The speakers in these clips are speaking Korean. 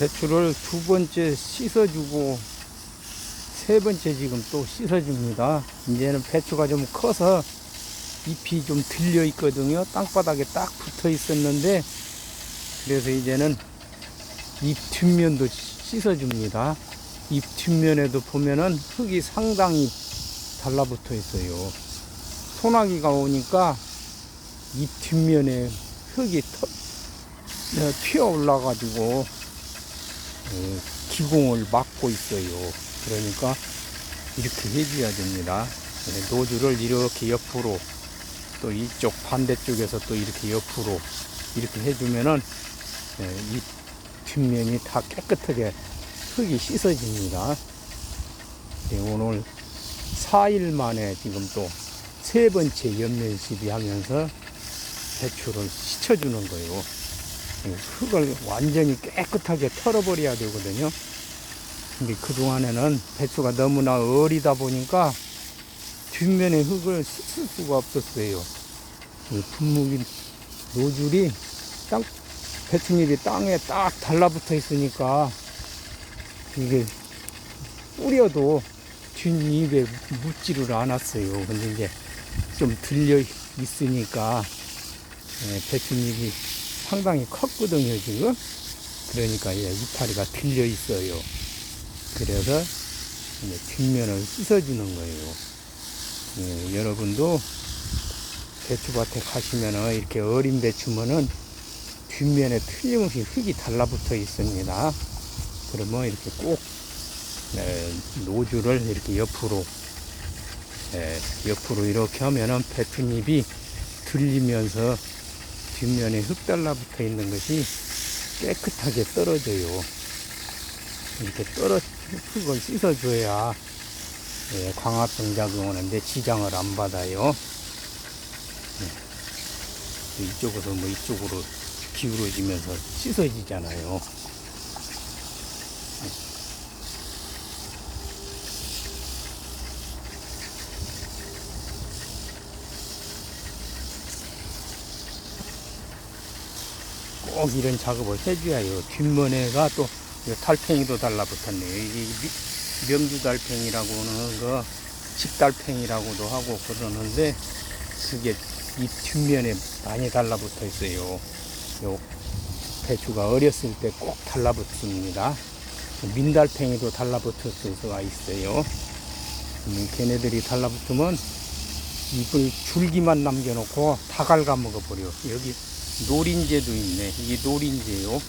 배추를 두 번째 씻어주고 세 번째 지금 또 씻어줍니다. 이제는 배추가 좀 커서 잎이 좀 들려 있거든요. 땅바닥에 딱 붙어 있었는데 그래서 이제는 잎 뒷면도 씻어줍니다. 잎 뒷면에도 보면은 흙이 상당히 달라붙어 있어요. 소나기가 오니까 잎 뒷면에 흙이 터, 어, 튀어 올라가지고 어, 기공을 막고 있어요. 그러니까 이렇게 해줘야 됩니다. 네, 노즐을 이렇게 옆으로 또 이쪽 반대쪽에서 또 이렇게 옆으로 이렇게 해주면은 네, 이 뒷면이 다 깨끗하게 흙이 씻어집니다. 네, 오늘 4일 만에 지금 또 세 번째 연면 시비 하면서 배추를 씻어주는 거예요. 네, 흙을 완전히 깨끗하게 털어버려야 되거든요. 근데 그동안에는 배추가 너무나 어리다 보니까 뒷면에 흙을 씻을 수가 없었어요. 이 분무기 노즐이 땅, 배추잎이 땅에 딱 달라붙어 있으니까 이게 뿌려도 뒷잎에 묻지를 않았어요. 근데 이제 좀 들려 있으니까 예, 배추잎이 상당히 컸거든요, 지금. 그러니까 예, 이파리가 들려 있어요. 그래서 뒷면을 씻어주는 거예요. 예, 여러분도 배추밭에 가시면은 이렇게 어린 배추면은 뒷면에 틀림없이 흙이 달라붙어 있습니다. 그러면 이렇게 꼭 예, 노즐을 이렇게 옆으로 예, 옆으로 이렇게 하면은 배추잎이 들리면서 뒷면에 흙 달라붙어 있는 것이 깨끗하게 떨어져요. 이렇게 떨어 흙을 씻어줘야 예, 광합성 작용하는데 지장을 안 받아요. 예. 이쪽으로 뭐 이쪽으로 기울어지면서 씻어지잖아요. 꼭 이런 작업을 해줘야 해요. 뒷면에가 또 달팽이도 달라붙었네요. 이게 미- 명주 달팽이라고 하는 거, 집달팽이라고도 하고 그러는데 그게 이 뒷면에 많이 달라붙어 있어요. 요 배추가 어렸을 때 꼭 달라붙습니다. 민달팽이도 달라붙을 수가 있어요. 음, 걔네들이 달라붙으면 잎을 줄기만 남겨놓고 다 갉아먹어 버려. 여기 노린재도 있네. 이게 노린재요.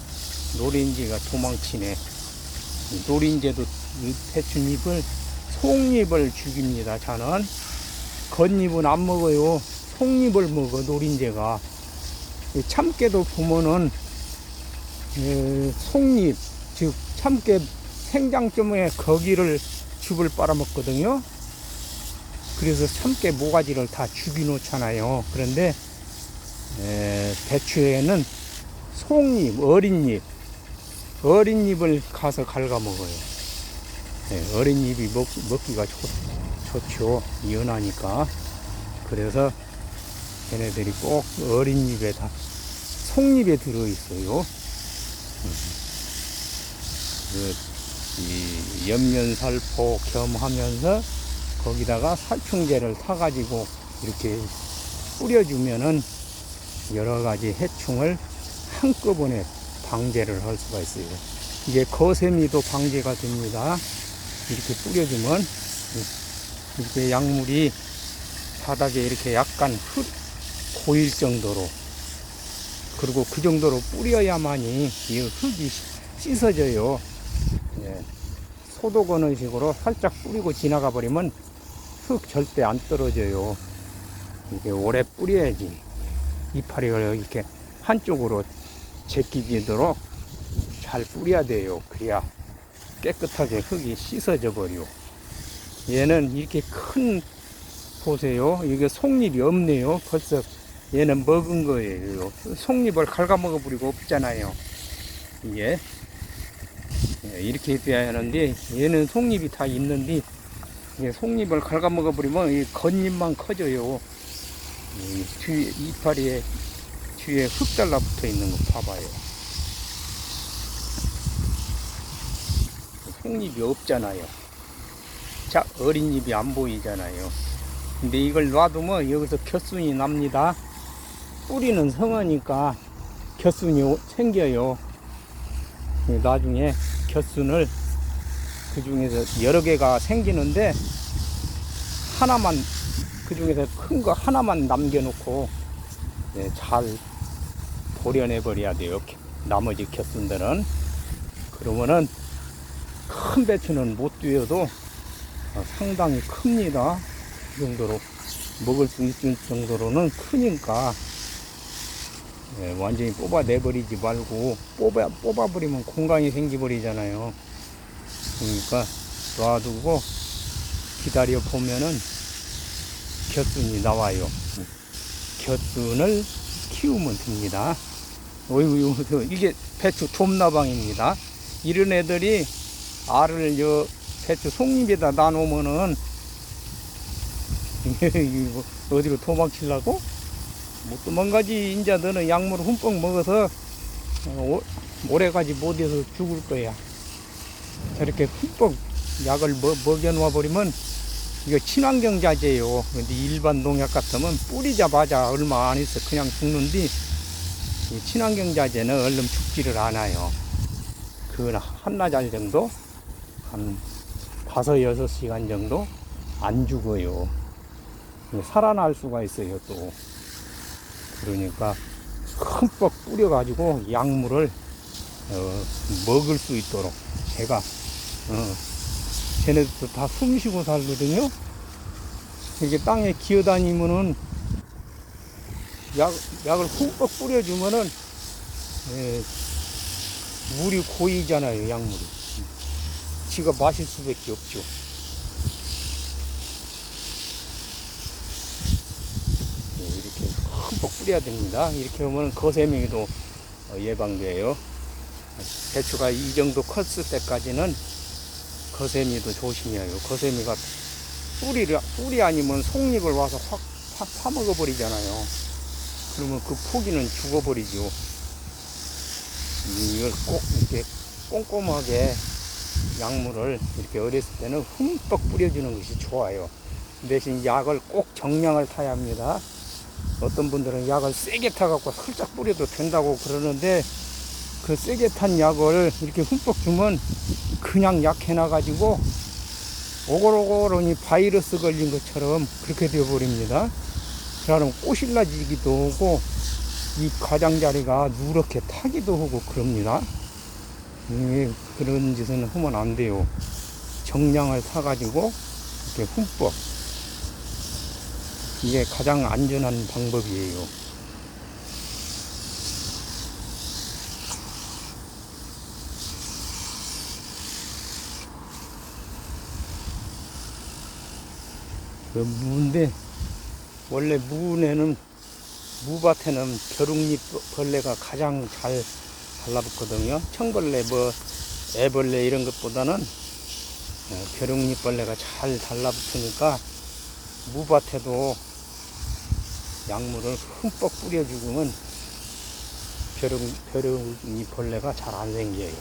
노린재가 도망치네. 이 노린재도 이 배추잎을 송잎을 죽입니다. 저는 겉잎은 안 먹어요. 송잎을 먹어 노린재가. 이 참깨도 보면은 에, 송잎 즉 참깨 생장점에 거기를 즙을 빨아먹거든요. 그래서 참깨 모가지를 다 죽이 놓잖아요. 그런데 에, 배추에는 송잎, 어린 잎, 어린 잎을 가서 갉아 먹어요. 예, 어린 잎이 먹, 먹기가 좋, 좋죠. 연하니까. 그래서 걔네들이 꼭 어린 잎에 다 송잎에 들어 있어요. 그, 이 연면살포 겸하면서 거기다가 살충제를 타가지고 이렇게 뿌려주면은 여러 가지 해충을 한꺼번에 방제를 할 수가 있어요. 이게 거세미도 방제가 됩니다. 이렇게 뿌려주면 이렇게 약물이 바닥에 이렇게 약간 흙 고일 정도로 그리고 그 정도로 뿌려야만이 이 흙이 씻어져요. 예. 소독하는 식으로 살짝 뿌리고 지나가 버리면 흙 절대 안 떨어져요. 이게 오래 뿌려야지 이파리가 이렇게 한쪽으로 제끼지도록 잘 뿌려야 돼요. 그래야 깨끗하게 흙이 씻어져 버려. 얘는 이렇게 큰 보세요. 이게 속잎이 없네요. 벌써 얘는 먹은 거예요. 속잎을 갉아먹어 버리고 없잖아요. 이게 예, 이렇게 해야 하는데 얘는 속잎이 다 있는데 속잎을 갉아먹어 버리면 이 겉잎만 커져요. 이 뒤에 이파리에 뒤에 흙 달라붙어 있는 거 봐봐요. 속잎이 없잖아요. 자 어린 잎이 안 보이잖아요. 근데 이걸 놔두면 여기서 겨순이 납니다. 뿌리는 성하니까 겨순이 오- 생겨요. 나중에 겨순을 그 중에서 여러 개가 생기는데 하나만 그 중에서 큰 거 하나만 남겨놓고 네, 잘 도려내 버려야 돼요. 나머지 겨순들은 그러면은 큰 배추는 못 뛰어도 어, 상당히 큽니다. 이 정도로 먹을 수 있을 정도로는 크니까 예, 완전히 뽑아내버리지 말고 뽑아, 뽑아버리면 공간이 생기버리잖아요. 그러니까 놔두고 기다려 보면은 곁순이 나와요. 곁순을 키우면 됩니다. 어이구, 이게 배추 돔나방입니다. 이런 애들이 알을 저 배추 속잎에다 놔놓으면은 이거 어디로 도망치려고? 못 도망가지. 인자 너는 약물을 흠뻑 먹어서 어, 오- 오래가지 못해서 죽을 거야. 저렇게 흠뻑 약을 먹, 먹여놓아 버리면 이거 친환경 자재예요. 근데 일반 농약 같으면 뿌리자마자 얼마 안 있어 그냥 죽는데 이 친환경 자재는 얼른 죽지를 않아요. 그 한나절 정도 한 다섯 여섯 시간 정도 안 죽어요. 살아날 수가 있어요 또. 그러니까 흠뻑 뿌려가지고 약물을 어, 먹을 수 있도록 제가 어, 쟤네들도 다 숨쉬고 살거든요. 이렇게 땅에 기어다니면은 약, 약을 흠뻑 뿌려주면은 예, 물이 고이잖아요 약물이. 지가 마실 수밖에 없죠. 예, 이렇게 흠뻑 뿌려야 됩니다. 이렇게 하면 거세미도 어, 예방돼요. 배추가 이 정도 컸을 때까지는 거세미도 조심해야 해요. 거세미가 뿌리를, 뿌리 아니면 속잎을 와서 확 파, 파먹어 버리잖아요. 그러면 그 포기는 죽어버리죠. 이걸 꼭 이렇게 꼼꼼하게 약물을 이렇게 어렸을 때는 흠뻑 뿌려주는 것이 좋아요. 대신 약을 꼭 정량을 타야 합니다. 어떤 분들은 약을 세게 타갖고 살짝 뿌려도 된다고 그러는데 그 세게 탄 약을 이렇게 흠뻑 주면 그냥 약 해놔가지고 오글오글하니 바이러스 걸린 것처럼 그렇게 되어버립니다. 그러면 꼬실라지기도 하고 이 가장자리가 누렇게 타기도 하고 그럽니다. 예, 그런 짓은 하면 안 돼요. 정량을 타가지고 이렇게 흠뻑 이게 가장 안전한 방법이에요. 그 무인데 원래 무에는 무밭에는 벼룩잎 벌레가 가장 잘 달라붙거든요. 청벌레 뭐 애벌레 이런 것보다는 어, 벼룩잎 벌레가 잘 달라붙으니까 무밭에도 약물을 흠뻑 뿌려주면 벼룩, 벼룩잎 벌레가 잘 안 생겨요.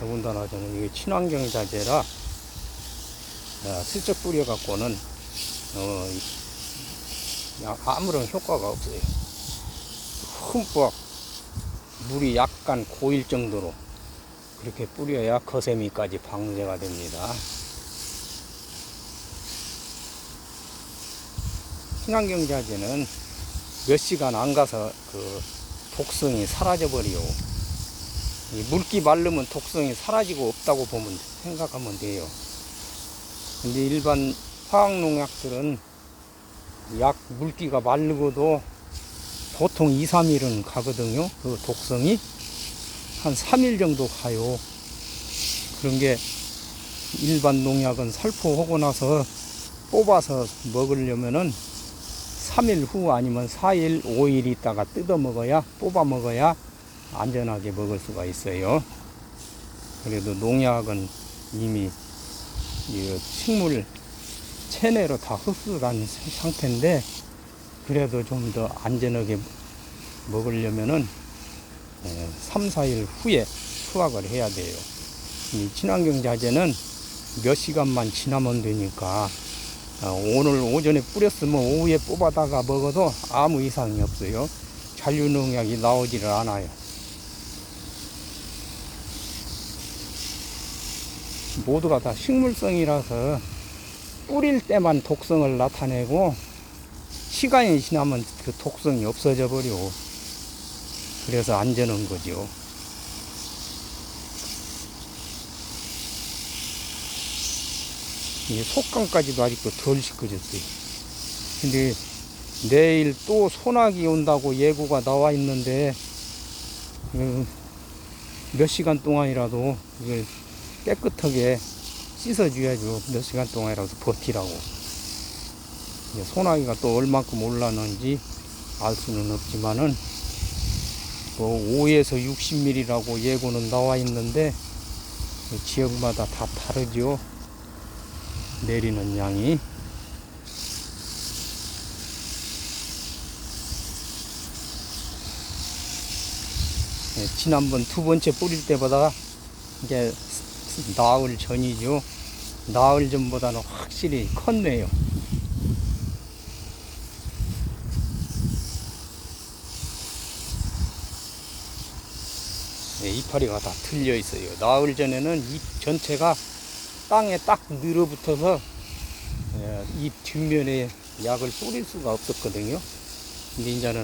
더군다나 저는 이게 친환경 자재라 어, 슬쩍 뿌려갖고는 어, 아무런 효과가 없어요. 흠뻑 물이 약간 고일 정도로 그렇게 뿌려야 거세미까지 방제가 됩니다. 친환경 자재는 몇 시간 안 가서 그 독성이 사라져 버려요. 이 물기 마르면 독성이 사라지고 없다고 보면 생각하면 돼요. 근데 일반 화학농약들은 약 물기가 마르고도 보통 2, 3일은 가거든요. 그 독성이 한 3일 정도 가요. 그런 게 일반 농약은 살포하고 나서 뽑아서 먹으려면은 3일 후 아니면 4일, 5일 있다가 뜯어 먹어야 뽑아 먹어야 안전하게 먹을 수가 있어요. 그래도 농약은 이미 이 식물 체내로 다 흡수된 상태인데 그래도 좀 더 안전하게 먹으려면은 3, 4일 후에 수확을 해야 돼요. 이 친환경 자재는 몇 시간만 지나면 되니까 어, 오늘 오전에 뿌렸으면 오후에 뽑아다가 먹어도 아무 이상이 없어요. 잔류농약이 나오지를 않아요. 모두가 다 식물성이라서 뿌릴 때만 독성을 나타내고 시간이 지나면 그 독성이 없어져 버려. 그래서 안전한 거죠. 이 속감까지도 아직도 덜 씻겨졌어요. 근데 내일 또 소나기 온다고 예고가 나와 있는데 음, 몇 시간 동안이라도 이걸 깨끗하게 씻어줘야죠. 몇 시간 동안이라도 버티라고. 이제 소나기가 또 얼만큼 올라는지 알 수는 없지만은 뭐 5에서 60mm라고 예고는 나와 있는데 그 지역마다 다 다르죠. 내리는 양이. 예, 지난번 두 번째 뿌릴 때보다 이게 나흘 전이죠. 나흘 전보다는 확실히 컸네요. 이파리가 다 틀려 있어요. 나흘 전에는 잎 전체가 땅에 딱 늘어붙어서 예, 잎 뒷면에 약을 뿌릴 수가 없었거든요. 근데 이제는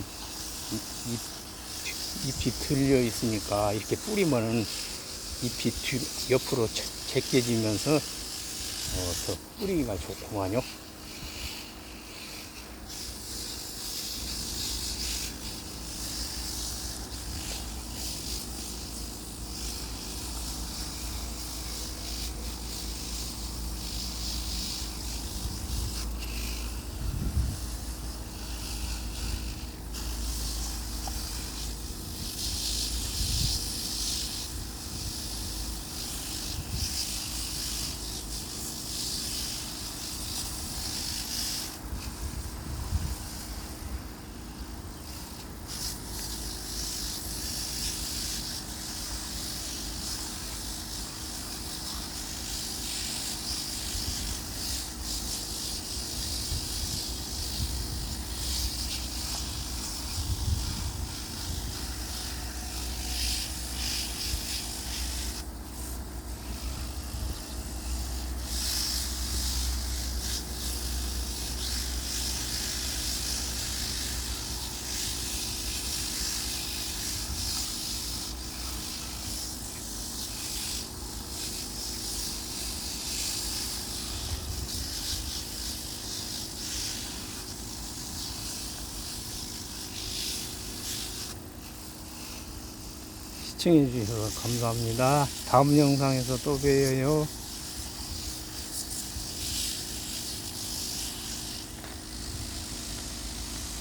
잎, 잎, 잎이 들려 있으니까 이렇게 뿌리면은 잎이 뒤, 옆으로 제- 제껴지면서 어, 더 뿌리기가 좋구만요. 시청해 주셔서 감사합니다. 다음 영상에서 또 봬요.